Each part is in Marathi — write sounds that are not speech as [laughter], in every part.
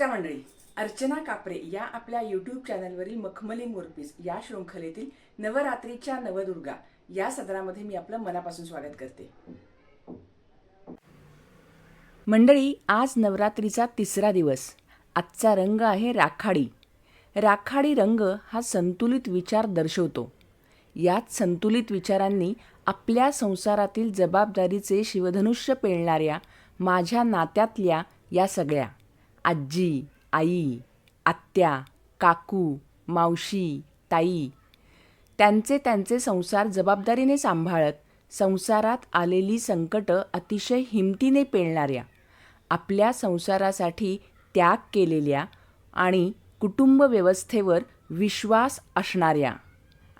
नमस्कार मंडळी. अर्चना कापरे या आपल्या यूट्यूब चॅनलवरील मखमली मोरपीस या शृंखलेतील नवरात्रीच्या नवदुर्गा या सदरामध्ये मी आपलं मनापासून स्वागत करते. मंडळी आज नवरात्रीचा तिसरा दिवस. आजचा रंग आहे राखाडी. राखाडी रंग हा संतुलित विचार दर्शवतो. यात संतुलित विचारांनी आपल्या संसारातील जबाबदारीचे शिवधनुष्य पेलणाऱ्या माझ्या नात्यातल्या या सगळ्या. आजी आई आत्या काकू मावशी ताई त्यांचे त्यांचे संसार जबाबदारीने सांभाळत संसारात आलेली संकटं अतिशय हिमतीने पेलणाऱ्या आपल्या संसारासाठी त्याग केलेल्या आणि कुटुंब व्यवस्थेवर विश्वास असणाऱ्या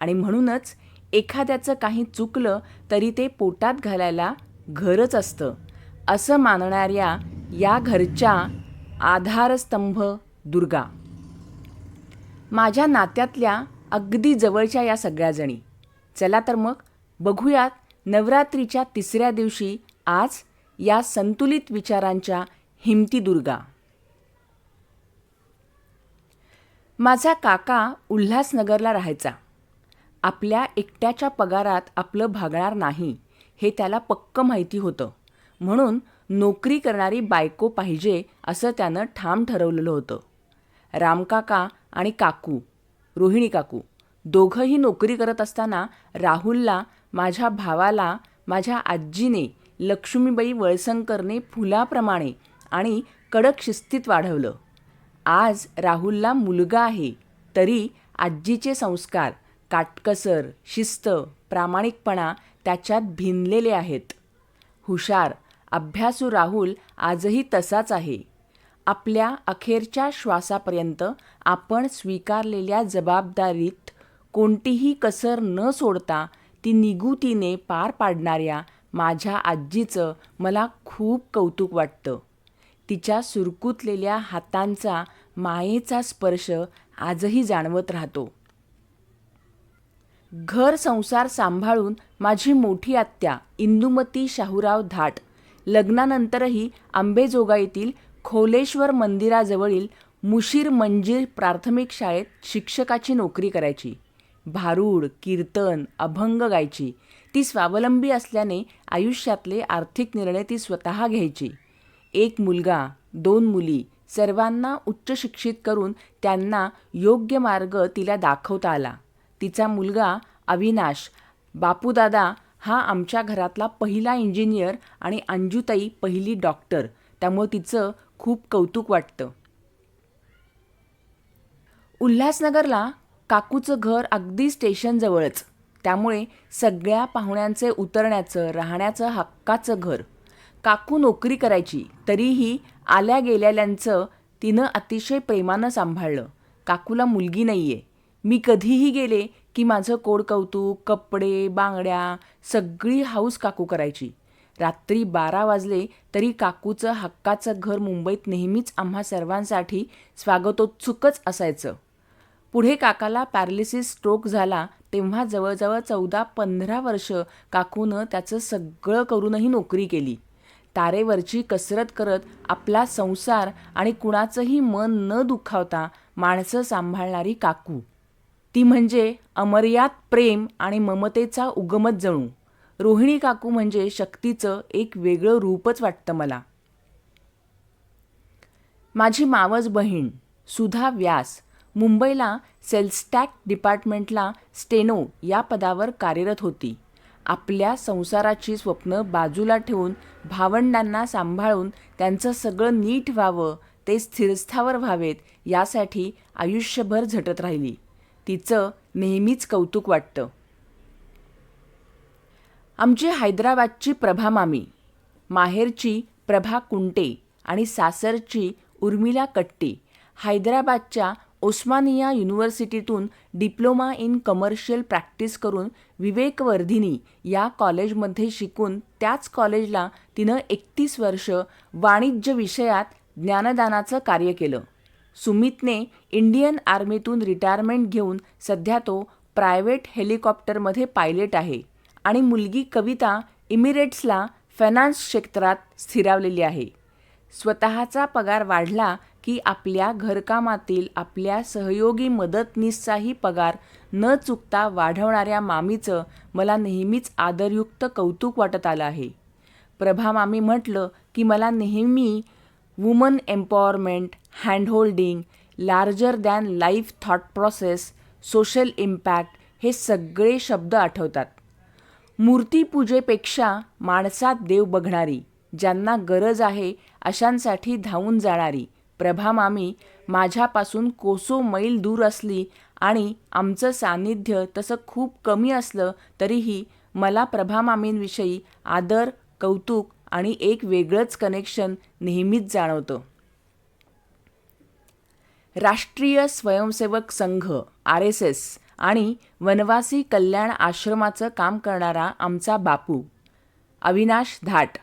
आणि म्हणूनच एखाद्याचं काही चुकलं तरी ते पोटात घालायला घरच असतं असं मानणाऱ्या या घरच्या आधारस्तंभ दुर्गा. माझ्या नात्यातल्या अगदी जवळच्या या सगळ्याजणी. चला तर मग बघूयात नवरात्रीच्या तिसऱ्या दिवशी आज या संतुलित विचारांच्या हिमती दुर्गा. माझा काका उल्हासनगरला राहायचा. आपल्या एकट्याच्या पगारात आपलं भागणार नाही हे त्याला पक्क माहिती होतं. म्हणून नोकरी करणारी बायको पाहिजे असं त्यानं ठाम ठरवलेलं होतं. रामकाका आणि काकू रोहिणी काकू दोघंही नोकरी करत असताना राहुलला माझ्या भावाला माझ्या आजीने लक्ष्मीबाई वळसंकरने फुलाप्रमाणे आणि कडक शिस्तीत वाढवलं. आज राहुलला मुलगा आहे तरी आजीचे संस्कार काटकसर शिस्त प्रामाणिकपणा त्याच्यात भिनलेले आहेत. हुशार अभ्यासू राहुल आजही तसाच आहे. आपल्या अखेरच्या श्वासापर्यंत आपण स्वीकारलेल्या जबाबदारीत कोणतीही कसर न सोडता ती निगुतीने पार पाडणाऱ्या माझ्या आजीचं मला खूप कौतुक वाटतं. तिच्या सुरकुतलेल्या हातांचा मायेचा स्पर्श आजही जाणवत राहतो. घर संसार सांभाळून माझी मोठी आत्या इंदुमती शाहूराव धाट लग्नानंतरही आंबेजोगाईतील खोलेश्वर मंदिराजवळील मुशीर मंजीर प्राथमिक शाळेत शिक्षकाची नोकरी करायची. भारूड कीर्तन अभंग गायची. ती स्वावलंबी असल्याने आयुष्यातले आर्थिक निर्णय ती स्वतः घ्यायची. एक मुलगा दोन मुली सर्वांना उच्च शिक्षित करून त्यांना योग्य मार्ग तिला दाखवता आला. तिचा मुलगा अविनाश बापूदादा हा आमच्या घरातला पहिला इंजिनियर आणि अंजुताई पहिली डॉक्टर. त्यामुळे तिचं खूप कौतुक वाटतं. उल्हासनगरला काकूचं घर अगदी स्टेशनजवळच. त्यामुळे सगळ्या पाहुण्यांचे उतरण्याचं राहण्याचं हक्काचं घर. काकू नोकरी करायची तरीही आल्या गेलेल्यांचं तिनं अतिशय प्रेमानं सांभाळलं. काकूला मुलगी नाही आहे मी कधीही गेले की माझं कोडकौतुक कपडे बांगड्या सगळी हाऊस काकू करायची. रात्री बारा वाजले तरी काकूचं हक्काचं घर मुंबईत नेहमीच आम्हा सर्वांसाठी स्वागतोत्सुकच असायचं. पुढे काकाला पॅरालिसिस स्ट्रोक झाला तेव्हा जवळजवळ चौदा पंधरा वर्ष काकूनं त्याचं सगळं करूनही नोकरी केली. तारेवरची कसरत करत आपला संसार आणि कुणाचंही मन न दुखावता माणसं सांभाळणारी काकू. ती म्हणजे अमर्याद प्रेम आणि ममतेचा उगमत जणू. रोहिणी काकू म्हणजे शक्तीचं एक वेगळं रूपच वाटतं मला. माझी मावस बहीण सुधा व्यास मुंबईला सेल्सटॅक डिपार्टमेंटला स्टेनो या पदावर कार्यरत होती. आपल्या संसाराची स्वप्न बाजूला ठेवून भावंडांना सांभाळून त्यांचं सगळं नीट व्हावं ते स्थिरस्थावर व्हावेत यासाठी आयुष्यभर झटत राहिली. तिचं नेहमीच कौतुक वाटतं. आमची हैदराबादची प्रभा मामी माहेरची प्रभा कुंटे आणि सासरची उर्मिला कट्टी हैदराबादच्या ओस्मानिया युनिव्हर्सिटीतून डिप्लोमा इन कमर्शियल प्रॅक्टिस करून विवेकवर्धिनी या कॉलेजमध्ये शिकून त्याच कॉलेजला तिनं एकतीस वर्ष वाणिज्य विषयात ज्ञानदानाचं कार्य केलं. सुमितने इंडियन आर्मीतून रिटायरमेंट घेऊन सध्या तो प्रायव्हेट हेलिकॉप्टरमध्ये पायलट आहे आणि मुलगी कविता इमिरेट्सला फायनान्स क्षेत्रात स्थिरावलेली आहे. स्वतःचा पगार वाढला की आपल्या घरकामातील आपल्या सहयोगी मदतनीसचाही पगार न चुकता वाढवणाऱ्या मामीचं मला नेहमीच आदरयुक्त कौतुक वाटत आलं आहे. प्रभा मामी म्हटलं की मला नेहमी woman empowerment handholding larger than life thought process social impact हे सगळे शब्द आठवतात. मूर्तीपूजेपेक्षा माणसात देव बघणारी ज्यांना गरज आहे अशांसाठी धावून जाणारी प्रभा मामी माझ्यापासून कोसो मैल दूर असली आणि आमचं सान्निध्य तसं खूप कमी असलं तरीही मला प्रभा मामींविषयी आदर कौतुक आणि एक वेगळंच कनेक्शन नेहमीच जाणवतं. राष्ट्रीय Swayamsevak Sangh R S S आणि वनवासी कल्याण आश्रमाचं काम करणारा आमचा बापू अविनाश धाट.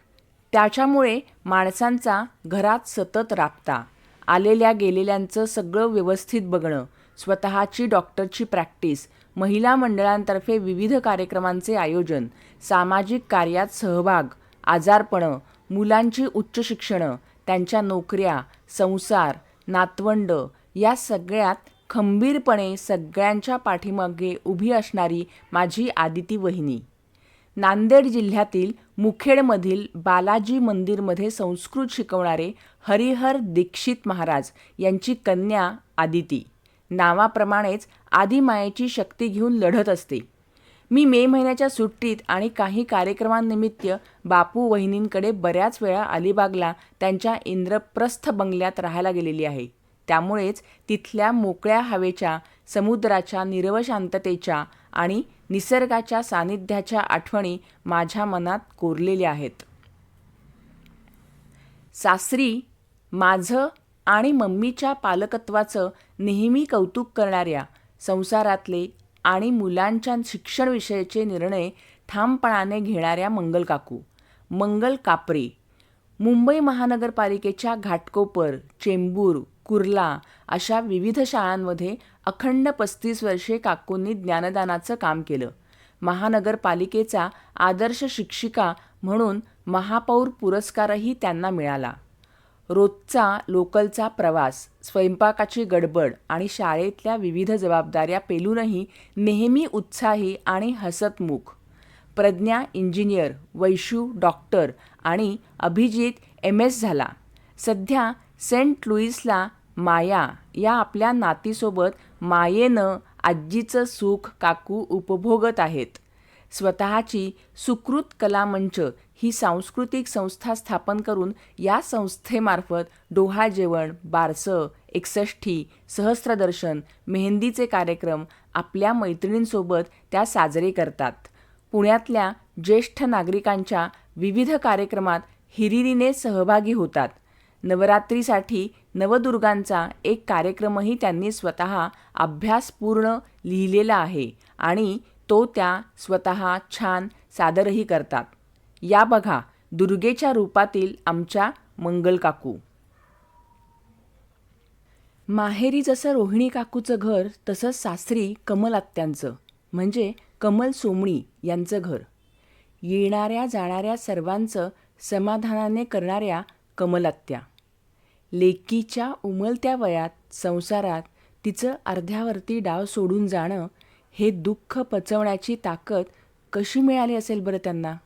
त्याच्यामुळे माणसांचा घरात सतत राबता आलेल्या गेलेल्यांचं सगळं व्यवस्थित बघणं स्वतःची डॉक्टरची प्रॅक्टिस महिला मंडळांतर्फे विविध कार्यक्रमांचे आयोजन सामाजिक कार्यात सहभाग आजारपणं मुलांची उच्च शिक्षणं त्यांच्या नोकऱ्या संसार नातवंड या सगळ्यात खंबीरपणे सगळ्यांच्या पाठीमागे उभी असणारी माझी आदिती वहिनी. नांदेड जिल्ह्यातील मुखेडमधील बालाजी मंदिरमध्ये संस्कृत शिकवणारे हरिहर दीक्षित महाराज यांची कन्या आदिती. नावाप्रमाणेच आदिमायेची शक्ती घेऊन लढत असते. मी मे महिन्याच्या सुट्टीत आणि काही कार्यक्रमांनिमित्त बापू वहिनींकडे बऱ्याच वेळा अलिबागला त्यांच्या इंद्रप्रस्थ बंगल्यात राहायला गेलेली आहे. त्यामुळेच तिथल्या मोकळ्या हवेच्या समुद्राच्या निरवशांततेच्या आणि निसर्गाच्या सानिध्याच्या आठवणी माझ्या मनात कोरलेल्या आहेत. सासरी माझं आणि मम्मीच्या पालकत्वाचं नेहमी कौतुक करणाऱ्या संसारातले आणि मुलांच्या शिक्षणविषयीचे निर्णय ठामपणाने घेणाऱ्या मंगल काकू मंगल कापरे मुंबई महानगरपालिकेच्या घाटकोपर चेंबूर कुर्ला अशा विविध शाळांमध्ये अखंड पस्तीस वर्षे काकूंनी ज्ञानदानाचं काम केलं. महानगरपालिकेचा आदर्श शिक्षिका म्हणून महापौर पुरस्कारही त्यांना मिळाला. रोजचा लोकलचा प्रवास स्वयंपाकाची गडबड आणि शाळेतल्या विविध जबाबदाऱ्या पेलूनही नेहमी उत्साही आणि हसतमुख. प्रज्ञा इंजिनियर वैशू डॉक्टर आणि अभिजित एम एस झाला. सध्या सेंट लुईसला माया या आपल्या नातीसोबत मायेनं आजीचं सुख काकू उपभोगत आहेत. स्वतःची सुकृत कलामंच ही सांस्कृतिक संस्था स्थापन करून या संस्थेमार्फत डोहा जेवण बारसं एकसष्टी सहस्त्रदर्शन मेहंदीचे कार्यक्रम आपल्या मैत्रिणींसोबत त्या साजरे करतात. पुण्यातल्या ज्येष्ठ नागरिकांच्या विविध कार्यक्रमात हिरिरीने सहभागी होतात. नवरात्रीसाठी नवदुर्गांचा एक कार्यक्रमही त्यांनी स्वतः अभ्यासपूर्ण लिहिलेला आहे आणि तो त्या स्वतः छान सादरही करतात. या बघा दुर्गेच्या रूपातील आमच्या मंगल काकू. माहेरी जसं रोहिणी काकूचं घर तसंच सासरी कमल आत्यांचं म्हणजे कमल सोमणी यांचं घर. येणाऱ्या जाणाऱ्या सर्वांचं समाधानाने करणाऱ्या कमलात्या. लेकीच्या उमलत्या वयात संसारात तिचं अर्ध्यावरती डाव सोडून जाणं हे दुःख पचवण्याची ताकद कशी मिळाली असेल बरं त्यांना?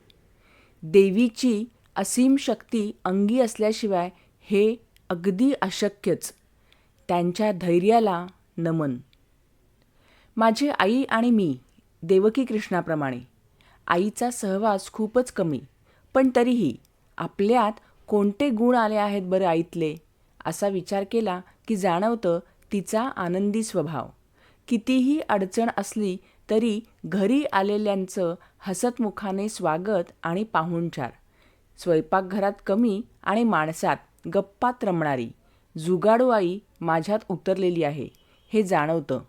देवीची असीम शक्ती अंगी असल्याशिवाय हे अगदी अशक्यच. त्यांच्या धैर्याला नमन. माझी आई आणि मी देवकी कृष्णाप्रमाणे. आईचा सहवास खूपच कमी पण तरीही आपल्यात कोणते गुण आले आहेत बरं आईतले? असा विचार केला की जाणवतं तिचा आनंदी स्वभाव. कितीही अडचण असली तरी घरी आलेल्यांचं हसतमुखाने स्वागत आणि पाहुणचार. स्वयंपाकघरात कमी आणि माणसात गप्पात रमणारी. जुगाडू आई माझ्यात उतरलेली आहे हे जाणवतं.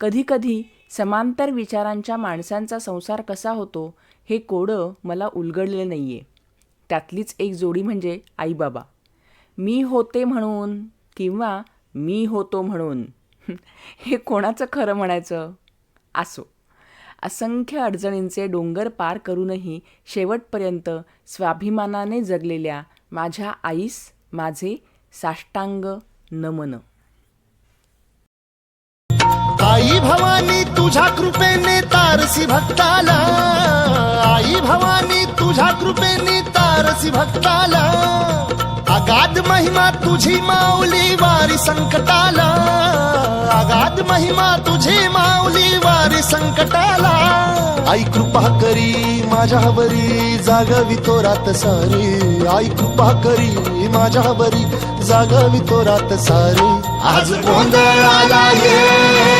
कधीकधी समांतर विचारांच्या माणसांचा संसार कसा होतो हे कोडं मला उलगडलेलं नाही आहे त्यातलीच एक जोडी म्हणजे आईबाबा. मी होते म्हणून किंवा मी होतो म्हणून [laughs] हे कोणाचं खरं म्हणायचं? असो. असंख्य अडचणींचे डोंगर पार करूनही शेवटपर्यंत स्वाभिमानाने जगलेल्या माझ्या आईस माझे साष्टांग नमन. आई भवानी तुझ्या कृपेने तारसी भक्ताला. आई भवानी तुझ्या कृपेने तारसी भक्ताला अगाध महिमा तुझी माऊली वारी संकटाला अगाध महिमा तुझी माऊली वारी संकटाला. आई कृपा करी माझ्यावरी जागवी तो रात सारी. आई कृपा करी माझ्यावरी जागवी तो रात सारी. आज गोंधळाला ये.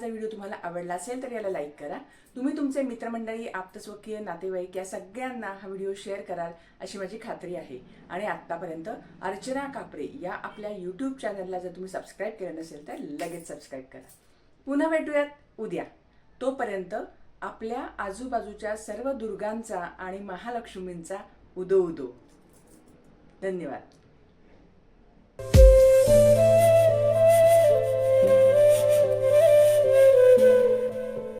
जर व्हिडिओ तुम्हाला आवडला असेल तर याला लाईक करा. तुम्ही तुमचे मित्रमंडळी आप्तस्वकीय नातेवाईक या सगळ्यांना हा व्हिडिओ शेअर कराल अशी माझी खात्री आहे. आणि आत्तापर्यंत अर्चना कापरे या आपल्या यूट्यूब चॅनलला जर तुम्ही सबस्क्राईब केलं नसेल तर लगेच सबस्क्राईब करा. पुन्हा भेटूयात उद्या. तोपर्यंत आपल्या आजूबाजूच्या सर्व दुर्गांचा आणि महालक्ष्मींचा उदो उदो. धन्यवाद.